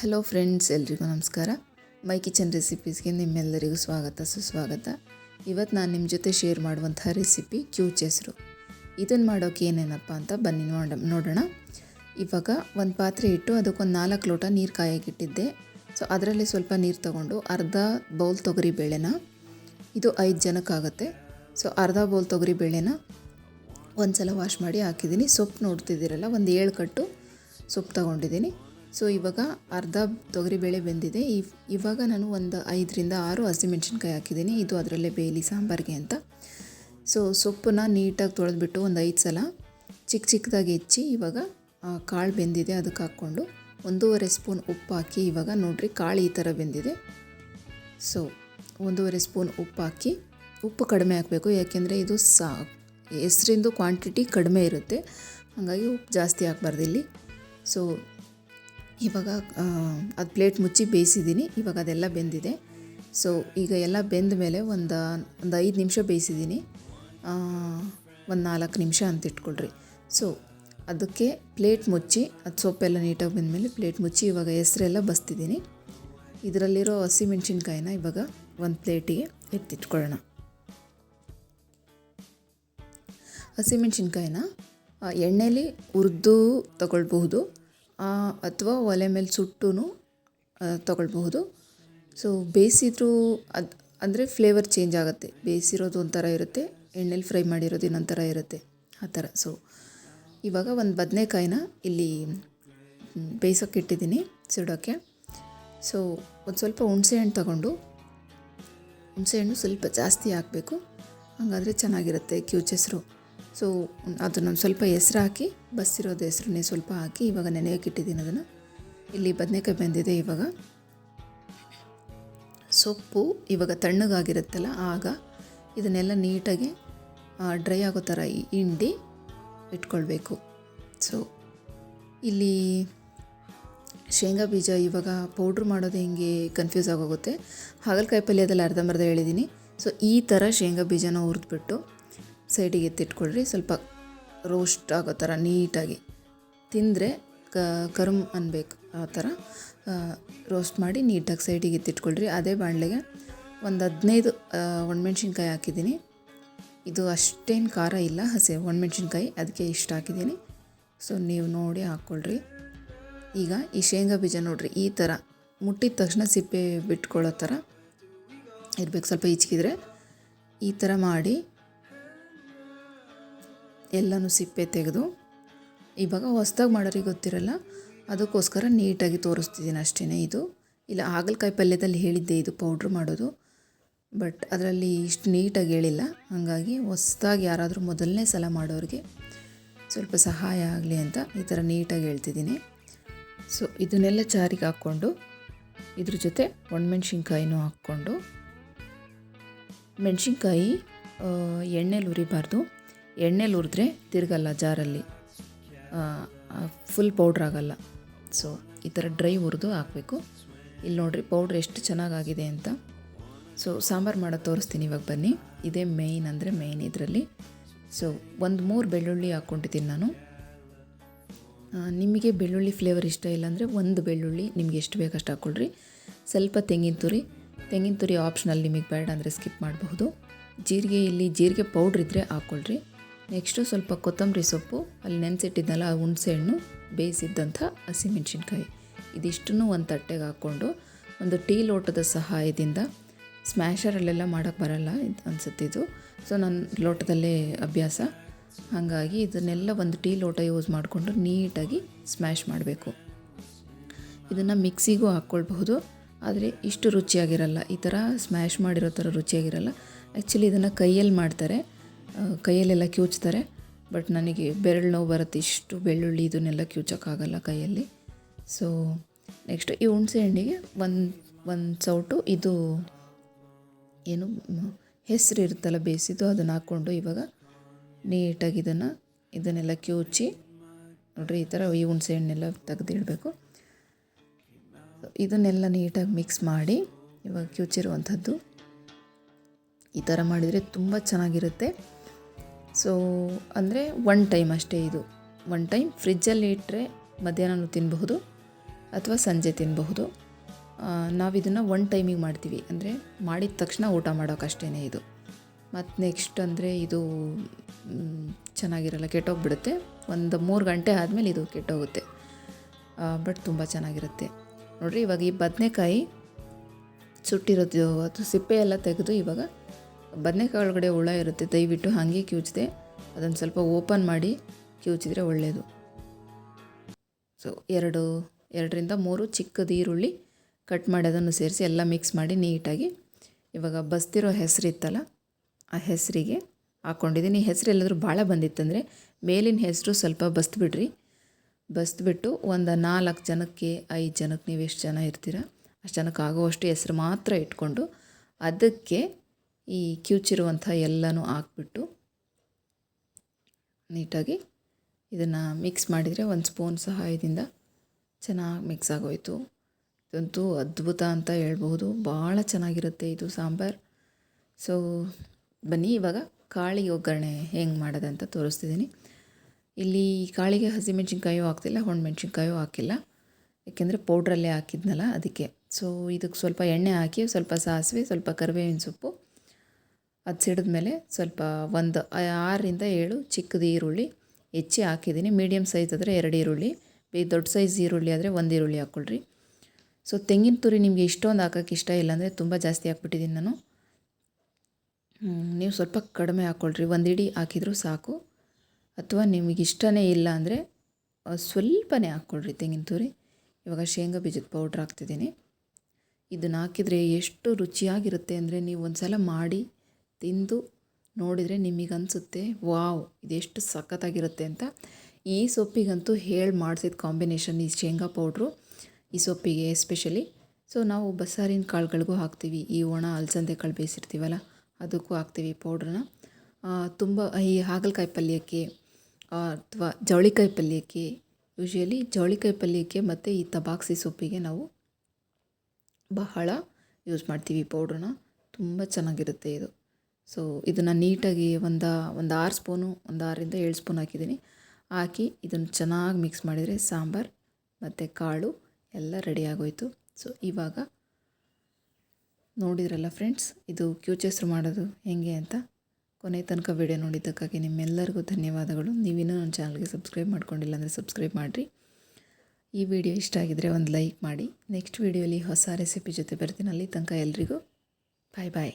Hello friends, ಎಲ್ರಿಗೂ ನಮಸ್ಕಾರ. ಮೈ kitchen ರೆಸಿಪೀಸ್ಗೆ ನಿಮ್ಮೆಲ್ಲರಿಗೂ ಸ್ವಾಗತ, ಸುಸ್ವಾಗತ. ಇವತ್ತು ನಾನು ನಿಮ್ಮ ಜೊತೆ ಶೇರ್ ಮಾಡುವಂಥ ರೆಸಿಪಿ ಕ್ಯೂಚ್ ಹೆಸರು. ಇದನ್ನು ಮಾಡೋಕೆ ಏನೇನಪ್ಪ ಅಂತ ಬನ್ನಿ ನೋಡ, ನೋಡೋಣ. ಇವಾಗ ಒಂದು ಪಾತ್ರೆ ಇಟ್ಟು ಅದಕ್ಕೊಂದು ನಾಲ್ಕು ಲೋಟ ನೀರು ಕಾಯಾಗಿಟ್ಟಿದ್ದೆ. ಸೊ, ಅದರಲ್ಲಿ ಸ್ವಲ್ಪ ನೀರು ತಗೊಂಡು ಅರ್ಧ ಬೌಲ್ ತೊಗರಿ ಬೇಳೆನ, ಇದು ಐದು ಜನಕ್ಕಾಗತ್ತೆ. ಸೊ, ಅರ್ಧ ಬೌಲ್ ತೊಗರಿ ಬೇಳೆನ ಒಂದು ಸಲ ವಾಶ್ ಮಾಡಿ ಹಾಕಿದ್ದೀನಿ. ಸೊಪ್ಪು ನೋಡ್ತಿದ್ದೀರಲ್ಲ, ಒಂದು ಏಳು ಕಟ್ಟು ಸೊಪ್ಪು ತಗೊಂಡಿದ್ದೀನಿ. ಸೊ ಇವಾಗ ಅರ್ಧ ತೊಗರಿಬೇಳೆ ಬೆಂದಿದೆ. ಇವ್ ಇವಾಗ ನಾನು ಒಂದು ಐದರಿಂದ ಆರು ಹಸಿಮೆಣ್ಸಿನ್ಕಾಯಿ ಹಾಕಿದ್ದೀನಿ. ಇದು ಅದರಲ್ಲೇ ಬೇಯಲಿ ಸಾಂಬಾರಿಗೆ ಅಂತ. ಸೊ ಸೊಪ್ಪನ್ನ ನೀಟಾಗಿ ತೊಳೆದ್ಬಿಟ್ಟು ಒಂದು ಐದು ಸಲ ಚಿಕ್ಕ ಚಿಕ್ಕದಾಗಿ ಹೆಚ್ಚಿ ಇವಾಗ ಕಾಳು ಬೆಂದಿದೆ. ಅದಕ್ಕೆ ಹಾಕ್ಕೊಂಡು ಒಂದೂವರೆ ಸ್ಪೂನ್ ಉಪ್ಪು ಹಾಕಿ ಇವಾಗ ನೋಡಿರಿ ಕಾಳು ಈ ಥರ ಬೆಂದಿದೆ. ಸೊ ಒಂದೂವರೆ ಸ್ಪೂನ್ ಉಪ್ಪು ಹಾಕಿ ಉಪ್ಪು ಕಡಿಮೆ ಹಾಕಬೇಕು. ಯಾಕೆಂದರೆ ಇದು ಸಾ, ಹೆಸರಿಂದು ಕ್ವಾಂಟಿಟಿ ಕಡಿಮೆ ಇರುತ್ತೆ. ಹಾಗಾಗಿ ಉಪ್ಪು ಜಾಸ್ತಿ ಹಾಕ್ಬಾರ್ದು ಇಲ್ಲಿ ಸೊ ಇವಾಗ ಅದು ಪ್ಲೇಟ್ ಮುಚ್ಚಿ ಬೇಯಿಸಿದ್ದೀನಿ ಇವಾಗ ಅದೆಲ್ಲ ಬೆಂದಿದೆ. ಸೊ ಈಗ ಎಲ್ಲ ಬೆಂದ ಮೇಲೆ ಒಂದು ಒಂದು ಐದು ನಿಮಿಷ ಬೇಯಿಸಿದ್ದೀನಿ ಒಂದು ನಾಲ್ಕು ನಿಮಿಷ ಅಂತ ಇಟ್ಕೊಳ್ರಿ. ಸೊ ಅದಕ್ಕೆ ಪ್ಲೇಟ್ ಮುಚ್ಚಿ, ಅದು ಸೊಪ್ಪೆಲ್ಲ ನೀಟಾಗಿ ಬಂದಮೇಲೆ ಪ್ಲೇಟ್ ಮುಚ್ಚಿ ಇವಾಗ ಹೆಸರೆಲ್ಲ ಬಸ್ತಿದ್ದೀನಿ ಇದರಲ್ಲಿರೋ ಹಸಿಮೆಣ್ಸಿನ್ಕಾಯಿನ ಇವಾಗ ಒಂದು ಪ್ಲೇಟಿಗೆ ಎತ್ತಿಟ್ಕೊಳ್ಳೋಣ ಹಸಿಮೆಣ್ಸಿನ್ಕಾಯಿನ ಎಣ್ಣೆಲಿ ಹುರಿದು ತಗೊಳ್ಬಹುದು. ಅಥವಾ ಒಲೆ ಮೇಲೆ ಸುಟ್ಟು ತಗೊಳ್ಬಹುದು. ಸೊ ಬೇಯಿಸಿದ್ರೂ ಅದು, ಅಂದರೆ ಫ್ಲೇವರ್ ಚೇಂಜ್ ಆಗುತ್ತೆ. ಬೇಯಿಸಿರೋದು ಒಂಥರ ಇರುತ್ತೆ, ಎಣ್ಣೆಲಿ ಫ್ರೈ ಮಾಡಿರೋದು ಇನ್ನೊಂಥರ ಇರುತ್ತೆ. ಆ ಥರ. ಸೊ ಇವಾಗ ಒಂದು ಬದನೆಕಾಯಿನ ಇಲ್ಲಿ ಬೇಯಿಸೋಕೆ ಇಟ್ಟಿದ್ದೀನಿ ಸುಡೋಕ್ಕೆ. ಸೊ ಒಂದು ಸ್ವಲ್ಪ ಹುಣಸೆಹಣ್ಣು ತಗೊಂಡು ಹುಣಸೆಹಣ್ಣು ಸ್ವಲ್ಪ ಜಾಸ್ತಿ ಹಾಕಬೇಕು. ಹಾಗಾದರೆ ಚೆನ್ನಾಗಿರುತ್ತೆ ಕ್ಯೂಚೆಸ್ರು ಸೊ ಅದನ್ನೊಂದು ಸ್ವಲ್ಪ ಹೆಸ್ರು ಹಾಕಿ ಬಸ್ಸಿರೋದು ಹೆಸ್ರನ್ನೇ ಸ್ವಲ್ಪ ಹಾಕಿ, ಇವಾಗ ನೆನೆಯೋಕೆ ಇಟ್ಟಿದ್ದೀನಿ ಅದನ್ನು. ಇಲ್ಲಿ ಬದನೆಕಾಯಿ ಬೆಂದಿದೆ ಇವಾಗ. ಸೊಪ್ಪು ಇವಾಗ ತಣ್ಣಗಾಗಿರುತ್ತಲ್ಲ, ಆಗ ಇದನ್ನೆಲ್ಲ ನೀಟಾಗಿ ಡ್ರೈ ಆಗೋ ಥರ ಹಿಂಡಿ ಇಟ್ಕೊಳ್ಬೇಕು. ಸೊ, ಇಲ್ಲಿ ಶೇಂಗಾ ಬೀಜ ಇವಾಗ ಪೌಡ್ರ್ ಮಾಡೋದು ಹೆಂಗೆ ಕನ್ಫ್ಯೂಸ್ ಆಗೋಗುತ್ತೆ. ಹಾಗಲಕಾಯಿ ಪಲ್ಯದಲ್ಲಿ ಅರ್ಧಂಬರ್ಧ ಹೇಳಿದ್ದೀನಿ ಸೊ, ಈ ಥರ ಶೇಂಗಾ ಬೀಜನ ಹುರಿದ್ಬಿಟ್ಟು ಸೈಡಿಗೆ ಎತ್ತಿಟ್ಕೊಳ್ರಿ, ಸ್ವಲ್ಪ ರೋಸ್ಟ್ ಆಗೋ ಥರ ನೀಟಾಗಿ. ತಿಂದರೆ ಕರುಮ್ ಅನ್ಬೇಕು ಆ ಥರ. ರೋಸ್ಟ್ ಮಾಡಿ ನೀಟಾಗಿ ಸೈಡಿಗೆ ಎತ್ತಿಟ್ಕೊಳ್ರಿ. ಅದೇ ಬಾಣಲೆಗೆ ಒಂದು ಹದಿನೈದು ಒಣಮೆಣ್ಸಿನ್ಕಾಯಿ ಹಾಕಿದ್ದೀನಿ. ಇದು ಅಷ್ಟೇನು ಖಾರ ಇಲ್ಲ, ಹಸಿ ಒಣಮೆಣ್ಸಿನ್ಕಾಯಿ ಅದಕ್ಕೆ ಇಷ್ಟ ಹಾಕಿದ್ದೀನಿ. ಸೊ ನೀವು ನೋಡಿ ಹಾಕ್ಕೊಳ್ರಿ. ಈಗ ಈ ಶೇಂಗಾ ಬೀಜ ನೋಡಿರಿ, ಈ ಥರ ಮುಟ್ಟಿದ ತಕ್ಷಣ ಸಿಪ್ಪೆ ಬಿಟ್ಕೊಳ್ಳೋ ಥರ ಇರಬೇಕು. ಸ್ವಲ್ಪ ಈಚ್ಕಿದ್ರೆ ಈ ಥರ ಮಾಡಿ ಎಲ್ಲನೂ ಸಿಪ್ಪೆ ತೆಗೆದು, ಇವಾಗ ಹೊಸ್ದಾಗಿ ಮಾಡೋರಿಗೆ ಗೊತ್ತಿರಲ್ಲ, ಅದಕ್ಕೋಸ್ಕರ ನೀಟಾಗಿ ತೋರಿಸ್ತಿದ್ದೀನಿ ಅಷ್ಟೇ ಇದು. ಇಲ್ಲ, ಹಾಗಲಕಾಯಿ ಪಲ್ಯದಲ್ಲಿ ಹೇಳಿದ್ದೆ ಇದು ಪೌಡ್ರ್ ಮಾಡೋದು, ಬಟ್ ಅದರಲ್ಲಿ ಇಷ್ಟು ನೀಟಾಗಿ ಹೇಳಿಲ್ಲ. ಹಾಗಾಗಿ ಹೊಸ್ದಾಗಿ ಯಾರಾದರೂ ಮೊದಲನೇ ಸಲ ಮಾಡೋರಿಗೆ ಸ್ವಲ್ಪ ಸಹಾಯ ಆಗಲಿ ಅಂತ ಈ ಥರ ನೀಟಾಗಿ ಹೇಳ್ತಿದ್ದೀನಿ. ಸೊ, ಇದನ್ನೆಲ್ಲ ಚಾರಿಗೆ ಹಾಕ್ಕೊಂಡು, ಇದ್ರ ಜೊತೆ ಒಣಮೆಣ್ಸಿನ್ಕಾಯಿನೂ ಹಾಕ್ಕೊಂಡು, ಮೆಣಸಿನ್ಕಾಯಿ ಎಣ್ಣೆಲಿ ಉರಿಬಾರ್ದು. ಎಣ್ಣೆಲಿ ಹುರಿದ್ರೆ ತಿರುಗಲ್ಲ ಜಾರಲ್ಲಿ. ಫುಲ್ ಪೌಡ್ರ್ ಆಗಲ್ಲ. ಸೊ ಈ ಥರ ಡ್ರೈ ಹುರಿದು ಹಾಕಬೇಕು. ಇಲ್ಲಿ ನೋಡಿರಿ ಪೌಡ್ರ್ ಎಷ್ಟು ಚೆನ್ನಾಗಾಗಿದೆ ಅಂತ. ಸೊ ಸಾಂಬಾರು ಮಾಡೋದು ತೋರಿಸ್ತೀನಿ ಇವಾಗ ಬನ್ನಿ. ಇದೇ ಮೇಯ್ನ್ ಅಂದರೆ ಮೇಯ್ನ್ ಇದರಲ್ಲಿ. ಸೊ ಒಂದು ಮೂರು ಬೆಳ್ಳುಳ್ಳಿ ಹಾಕ್ಕೊಂಡಿದ್ದೀನಿ ನಾನು. ನಿಮಗೆ ಬೆಳ್ಳುಳ್ಳಿ ಫ್ಲೇವರ್ ಇಷ್ಟ ಇಲ್ಲಾಂದರೆ ಒಂದು ಬೆಳ್ಳುಳ್ಳಿ ನಿಮ್ಗೆ ಎಷ್ಟು ಬೇಕಷ್ಟು ಹಾಕ್ಕೊಳ್ರಿ ಸ್ವಲ್ಪ ತೆಂಗಿನ ತುರಿ. ತೆಂಗಿನ ತುರಿ ಆಪ್ಷನಲ್ಲಿ ನಿಮಗೆ ಬೇಡ ಅಂದರೆ ಸ್ಕಿಪ್ ಮಾಡಬಹುದು. ಜೀರಿಗೆ ಇಲ್ಲಿ ಜೀರಿಗೆ ಪೌಡ್ರ್ ಇದ್ದರೆ ಹಾಕ್ಕೊಳ್ರಿ ನೆಕ್ಸ್ಟು ಸ್ವಲ್ಪ ಕೊತ್ತಂಬರಿ ಸೊಪ್ಪು, ಅಲ್ಲಿ ನೆನೆಸಿಟ್ಟಿದ್ದಲ್ಲ ಆ ಹುಣಸೆಹಣ್ಣು, ಬೇಯಿಸಿದ್ದಂಥ ಹಸಿಮೆಣ್ಸಿನ್ಕಾಯಿ. ಇದಿಷ್ಟನ್ನು ಒಂದು ತಟ್ಟೆಗೆ ಹಾಕ್ಕೊಂಡು ಒಂದು ಟೀ ಲೋಟದ ಸಹಾಯದಿಂದ ಸ್ಮ್ಯಾಶರಲ್ಲೆಲ್ಲ ಮಾಡೋಕ್ಕೆ ಬರಲ್ಲ ಇದು ಅನಿಸುತ್ತಿದ್ದು ಸೊ ನನ್ನ ಲೋಟದಲ್ಲೇ ಅಭ್ಯಾಸ. ಹಾಗಾಗಿ ಇದನ್ನೆಲ್ಲ ಒಂದು ಟೀ ಲೋಟ ಯೂಸ್ ಮಾಡಿಕೊಂಡು ನೀಟಾಗಿ ಸ್ಮ್ಯಾಶ್ ಮಾಡಬೇಕು. ಇದನ್ನು ಮಿಕ್ಸಿಗೂ ಹಾಕ್ಕೊಳ್ಬಹುದು. ಆದರೆ ಇಷ್ಟು ರುಚಿಯಾಗಿರಲ್ಲ. ಈ ಥರ ಸ್ಮ್ಯಾಶ್ ಮಾಡಿರೋ ಥರ ರುಚಿಯಾಗಿರಲ್ಲ. ಆ್ಯಕ್ಚುಲಿ ಇದನ್ನು ಕೈಯಲ್ಲಿ ಮಾಡ್ತಾರೆ. ಕೈಯಲ್ಲೆಲ್ಲ ಕ್ಯೂಚ್ತಾರೆ. ಬಟ್ ನನಗೆ ಬೆರಳು ನೋವು ಬರುತ್ತೆ, ಇಷ್ಟು ಬೆಳ್ಳುಳ್ಳಿ ಇದನ್ನೆಲ್ಲ ಕ್ಯೂಚೋಕ್ಕಾಗಲ್ಲ ಕೈಯಲ್ಲಿ. ಸೊ ನೆಕ್ಸ್ಟ್ ಈ ಹುಣಸೆ ಹಣ್ಣಿಗೆ ಒಂದು ಒಂದು ಸೌಟು, ಇದು ಏನು, ಹೆಸರು ಇರುತ್ತಲ್ಲ ಬೇಯಿಸಿದ್ದು ಅದನ್ನು ಹಾಕ್ಕೊಂಡು ಇವಾಗ ನೀಟಾಗಿ ಇದನ್ನು, ಇದನ್ನೆಲ್ಲ ಕ್ಯೂಚಿ, ನೋಡ್ರಿ, ಈ ಥರ ಈ ಹುಣಸೆ ಹಣ್ಣೆಲ್ಲ ತೆಗೆದಿಡಬೇಕು. ಇದನ್ನೆಲ್ಲ ನೀಟಾಗಿ ಮಿಕ್ಸ್ ಮಾಡಿ ಇವಾಗ ಕ್ಯೂಚಿರುವಂಥದ್ದು. ಈ ಥರ ಮಾಡಿದರೆ ತುಂಬ ಚೆನ್ನಾಗಿರುತ್ತೆ. ಸೊ ಅಂದರೆ ಒನ್ ಟೈಮ್ ಅಷ್ಟೇ ಇದು. ಒನ್ ಟೈಮ್ ಫ್ರಿಜ್ಜಲ್ಲಿ ಇಟ್ಟರೆ ಮಧ್ಯಾಹ್ನ ತಿನ್ನಬಹುದು ಅಥವಾ ಸಂಜೆ ತಿನ್ನಬಹುದು ನಾವು ಇದನ್ನು ಒನ್ ಟೈಮಿಗೆ ಮಾಡ್ತೀವಿ. ಅಂದರೆ ಮಾಡಿದ ತಕ್ಷಣ ಊಟ ಮಾಡೋಕ್ಕಷ್ಟೇ ಇದು. ಮತ್ತು ನೆಕ್ಸ್ಟ್ ಅಂದರೆ ಇದು ಚೆನ್ನಾಗಿರಲ್ಲ, ಕೆಟ್ಟೋಗ್ಬಿಡುತ್ತೆ. ಒಂದು ಮೂರು ಗಂಟೆ ಆದಮೇಲೆ ಇದು ಕೆಟ್ಟೋಗುತ್ತೆ. ಬಟ್ ತುಂಬ ಚೆನ್ನಾಗಿರುತ್ತೆ. ನೋಡಿರಿ ಇವಾಗ ಈ ಬದನೆಕಾಯಿ ಸುಟ್ಟಿರೋದು ಅದು ಸಿಪ್ಪೆ ಎಲ್ಲ ತೆಗೆದು ಇವಾಗ ಬದನೆಕಾಯಿ ಒಳಗಡೆ ಹುಳ ಇರುತ್ತೆ, ದಯವಿಟ್ಟು ಹಾಗೆ ಕಿವುಚಿದೆ ಅದನ್ನು ಸ್ವಲ್ಪ ಓಪನ್ ಮಾಡಿ ಕಿವುಚಿದ್ರೆ ಒಳ್ಳೆಯದು ಸೊ ಎರಡು, ಎರಡರಿಂದ ಮೂರು ಚಿಕ್ಕದು ಈರುಳ್ಳಿ ಕಟ್ ಮಾಡಿ ಅದನ್ನು ಸೇರಿಸಿ ಎಲ್ಲ ಮಿಕ್ಸ್ ಮಾಡಿ ನೀಟಾಗಿ. ಇವಾಗ ಬಸ್ತಿರೋ ಹೆಸರು ಇತ್ತಲ್ಲ, ಆ ಹೆಸರಿಗೆ ಹಾಕ್ಕೊಂಡಿದ್ದೀನಿ ಹೆಸರು ಎಲ್ಲಾದರೂ ಭಾಳ ಬಂದಿತ್ತಂದರೆ ಮೇಲಿನ ಹೆಸರು ಸ್ವಲ್ಪ ಬಸ್ದುಬಿಡ್ರಿ. ಬಸ್ದುಬಿಟ್ಟು ಒಂದು ನಾಲ್ಕು ಜನಕ್ಕೆ, ಐದು ಜನಕ್ಕೆ ನೀವು ಎಷ್ಟು ಜನ ಇರ್ತೀರ, ಅಷ್ಟು ಜನಕ್ಕೆ ಆಗುವಷ್ಟು ಹೆಸರು ಮಾತ್ರ ಇಟ್ಕೊಂಡು ಅದಕ್ಕೆ ಈ ಕಿವುಚಿರುವಂಥ ಎಲ್ಲನೂ ಹಾಕ್ಬಿಟ್ಟು ನೀಟಾಗಿ ಇದನ್ನು ಮಿಕ್ಸ್ ಮಾಡಿದರೆ ಒಂದು ಸ್ಪೂನ್ ಸಹಾಯದಿಂದ ಚೆನ್ನಾಗಿ ಮಿಕ್ಸ್ ಆಗೋಯಿತು. ಇದಂತೂ ಅದ್ಭುತ ಅಂತ ಹೇಳ್ಬಹುದು. ಭಾಳ ಚೆನ್ನಾಗಿರುತ್ತೆ ಇದು ಸಾಂಬಾರು. ಸೊ ಬನ್ನಿ ಇವಾಗ ಕಾಳಿಗೆ ಒಗ್ಗರಣೆ ಹೆಂಗೆ ಮಾಡೋದಂತ ತೋರಿಸ್ತಿದ್ದೀನಿ. ಇಲ್ಲಿ ಕಾಳಿಗೆ ಹಸಿಮೆಣ್ಸಿನ್ಕಾಯೂ ಹಾಕ್ತಿಲ್ಲ ಮೆಣಸಿನ್ಕಾಯೂ ಹಾಕಿಲ್ಲ. ಯಾಕೆಂದರೆ ಪೌಡ್ರಲ್ಲೇ ಹಾಕಿದ್ನಲ್ಲ ಅದಕ್ಕೆ. ಸೊ ಇದಕ್ಕೆ ಸ್ವಲ್ಪ ಎಣ್ಣೆ ಹಾಕಿ, ಸ್ವಲ್ಪ ಸಾಸಿವೆ, ಸ್ವಲ್ಪ ಕರಿಬೇವಿನ ಸೊಪ್ಪು ಅದು ಸಿಡಿದ್ಮೇಲೆ ಸ್ವಲ್ಪ ಒಂದು ಆರರಿಂದ ಏಳು ಚಿಕ್ಕದು ಈರುಳ್ಳಿ ಹೆಚ್ಚಿ ಹಾಕಿದ್ದೀನಿ. ಮೀಡಿಯಮ್ ಸೈಜ್ ಆದರೆ ಎರಡು ಈರುಳ್ಳಿ, ಬೇ, ದೊಡ್ಡ ಸೈಜ್ ಈರುಳ್ಳಿ ಆದರೆ ಒಂದು ಈರುಳ್ಳಿ ಹಾಕ್ಕೊಳ್ರಿ ಸೊ, ತೆಂಗಿನ ತುರಿ ನಿಮಗೆ ಇಷ್ಟೊಂದು ಹಾಕೋಕ್ಕೆ ಇಷ್ಟ ಇಲ್ಲ ಅಂದರೆ ತುಂಬ ಜಾಸ್ತಿ ಹಾಕ್ಬಿಟ್ಟಿದ್ದೀನಿ ನಾನು. ನೀವು ಸ್ವಲ್ಪ ಕಡಿಮೆ ಹಾಕ್ಕೊಳ್ರಿ ಒಂದು ಇಡೀ ಹಾಕಿದರೂ ಸಾಕು. ಅಥವಾ ನಿಮಗೆ ಇಷ್ಟನೇ ಇಲ್ಲ ಅಂದರೆ ಸ್ವಲ್ಪನೇ ಹಾಕ್ಕೊಳ್ರಿ ತೆಂಗಿನ ತುರಿ. ಇವಾಗ ಶೇಂಗಾ ಬೀಜದ ಪೌಡ್ರ್ ಹಾಕ್ತಿದ್ದೀನಿ. ಇದನ್ನು ಹಾಕಿದರೆ ಎಷ್ಟು ರುಚಿಯಾಗಿರುತ್ತೆ ಅಂದರೆ ನೀವು ಒಂದು ಸಲ ಮಾಡಿ ತಿಂದು ನೋಡಿದರೆ ನಿಮಗೆ ಅನಿಸುತ್ತೆ ವಾವ್, ಇದೆಷ್ಟು ಸಖತ್ತಾಗಿರುತ್ತೆ ಅಂತ. ಈ ಸೊಪ್ಪಿಗಂತೂ ಹೇಳಿ ಮಾಡಿಸಿದ ಕಾಂಬಿನೇಷನ್ ಈ ಶೇಂಗಾ ಪೌಡ್ರು, ಈ ಸೊಪ್ಪಿಗೆ ಎಸ್ಪೆಷಲಿ ಸೊ ನಾವು ಬಸ್ಸಾರಿನ ಕಾಳುಗಳಿಗೂ ಹಾಕ್ತೀವಿ. ಈ ಒಣ ಅಲಸಂದೆ ಕಾಳು ಬೇಯಿಸಿರ್ತೀವಲ್ಲ, ಅದಕ್ಕೂ ಹಾಕ್ತೀವಿ ಪೌಡ್ರನ್ನ. ತುಂಬ, ಈ ಹಾಗಲಕಾಯಿ ಪಲ್ಯಕ್ಕೆ ಅಥವಾ ಜವಳಿಕಾಯಿ ಪಲ್ಯಕ್ಕೆ, ಯೂಶ್ವಲಿ ಜವಳಿಕಾಯಿ ಪಲ್ಯಕ್ಕೆ ಮತ್ತು ಈ ತಬಾಕ್ಸಿ ಸೊಪ್ಪಿಗೆ ನಾವು ಬಹಳ ಯೂಸ್ ಮಾಡ್ತೀವಿ ಪೌಡ್ರನ್ನ. ತುಂಬ ಚೆನ್ನಾಗಿರುತ್ತೆ ಇದು. ಸೊ ಇದನ್ನು ನೀಟಾಗಿ ಒಂದು ಒಂದು ಆರು ಸ್ಪೂನು, ಒಂದು ಆರರಿಂದ ಏಳು ಸ್ಪೂನ್ ಹಾಕಿದ್ದೀನಿ. ಹಾಕಿ ಇದನ್ನು ಚೆನ್ನಾಗಿ ಮಿಕ್ಸ್ ಮಾಡಿದರೆ ಸಾಂಬಾರು ಮತ್ತು ಕಾಳು ಎಲ್ಲ ರೆಡಿ ಆಗೋಯ್ತು. ಸೊ ಇವಾಗ ನೋಡಿದ್ರಲ್ಲ ಫ್ರೆಂಡ್ಸ್ ಇದು ಕ್ಯೂಚೆಸ್ರು ಮಾಡೋದು ಹೇಗೆ ಅಂತ ಕೊನೆ ತನಕ ವಿಡಿಯೋ ನೋಡಿದ್ದಕ್ಕಾಗಿ ನಿಮ್ಮೆಲ್ಲರಿಗೂ ಧನ್ಯವಾದಗಳು. ನೀವಿನ್ನೂ ನನ್ನ ಚಾನಲ್ಗೆ ಸಬ್ಸ್ಕ್ರೈಬ್ ಮಾಡ್ಕೊಂಡಿಲ್ಲ ಅಂದರೆ ಸಬ್ಸ್ಕ್ರೈಬ್ ಮಾಡಿರಿ. ಈ ವಿಡಿಯೋ ಇಷ್ಟ ಆಗಿದ್ದರೆ ಒಂದು ಲೈಕ್ ಮಾಡಿ. ನೆಕ್ಸ್ಟ್ ವಿಡಿಯೋಲಿ ಹೊಸ ರೆಸಿಪಿ ಜೊತೆ ಬರ್ತೀನಿ. ಅಲ್ಲಿ ತನಕ ಎಲ್ರಿಗೂ ಬಾಯ್ ಬಾಯ್